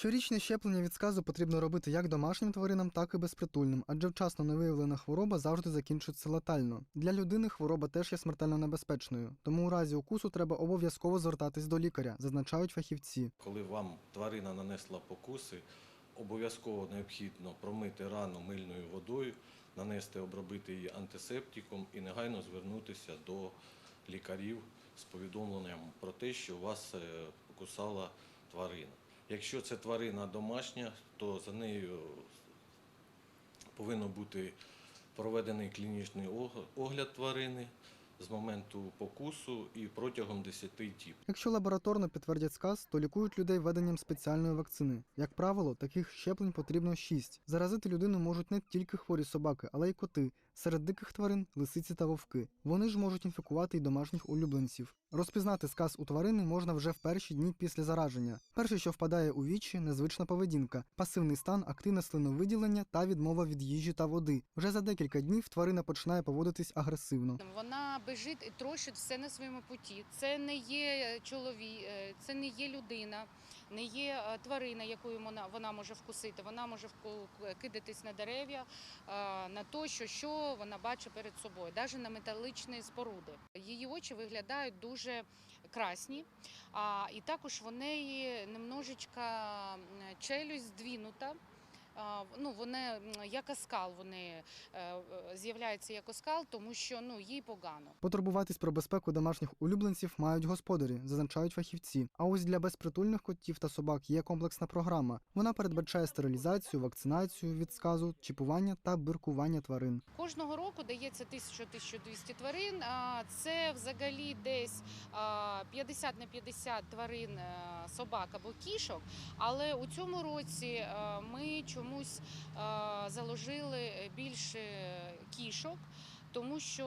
Щорічне щеплення від сказу потрібно робити як домашнім тваринам, так і безпритульним, адже вчасно невиявлена хвороба завжди закінчується летально. Для людини хвороба теж є смертельно небезпечною, тому у разі укусу треба обов'язково звертатись до лікаря, зазначають фахівці. Коли вам тварина нанесла покуси, обов'язково необхідно промити рану мильною водою, нанести, обробити її антисептиком і негайно звернутися до лікарів з повідомленням про те, що вас е, покусала тварина. Якщо це тварина домашня, то за нею повинен бути проведений клінічний огляд тварини з моменту покусу і протягом 10 діб. Якщо лабораторно підтвердять сказ, то лікують людей введенням спеціальної вакцини. Як правило, таких щеплень потрібно 6. Заразити людину можуть не тільки хворі собаки, але й коти. Серед диких тварин лисиці та вовки. Вони ж можуть інфікувати й домашніх улюбленців. Розпізнати сказ у тварини можна вже в перші дні після зараження. Перше, що впадає у вічі, незвична поведінка, пасивний стан, активне слиновиділення та відмова від їжі та води. Вже за декілька днів тварина починає поводитись агресивно. Вона бежить і трощить все на своєму путі. Це не є чоловік, це не є людина, не є е, тварина, якою вона, вона може вкусити. Вона може кидатись на дерев'я, е, на то, що, що вона бачить перед собою, навіть на металичні споруди. Її очі виглядають дуже красні, а, і також в неї немножечка м, челюсть здвінута. Ну, вони як оскал, вони е, з'являються як оскал, тому що ну їй погано. Потурбуватись про безпеку домашніх улюбленців мають господарі, зазначають фахівці. А ось для безпритульних котів та собак є комплексна програма. Вона передбачає стерилізацію, вакцинацію від сказу, чіпування та биркування тварин. Кожного року дається 1000-1200 тварин. Це взагалі десь а, 50 на 50 тварин е, собак або кішок. Але у цьому році е, ми чомусь е, заложили більше кішок, тому що,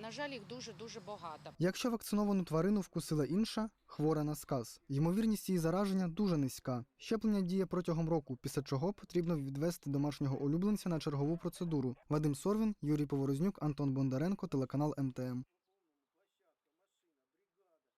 на жаль, їх дуже дуже багато. Якщо вакциновану тварину вкусила інша, хвора на сказ, ймовірність її зараження дуже низька. Щеплення діє протягом року, після чого потрібно відвести домашнього улюбленця на чергову процедуру. Вадим Сорвін, Юрій Поворознюк, Антон Бондаренко, телеканал МТМ.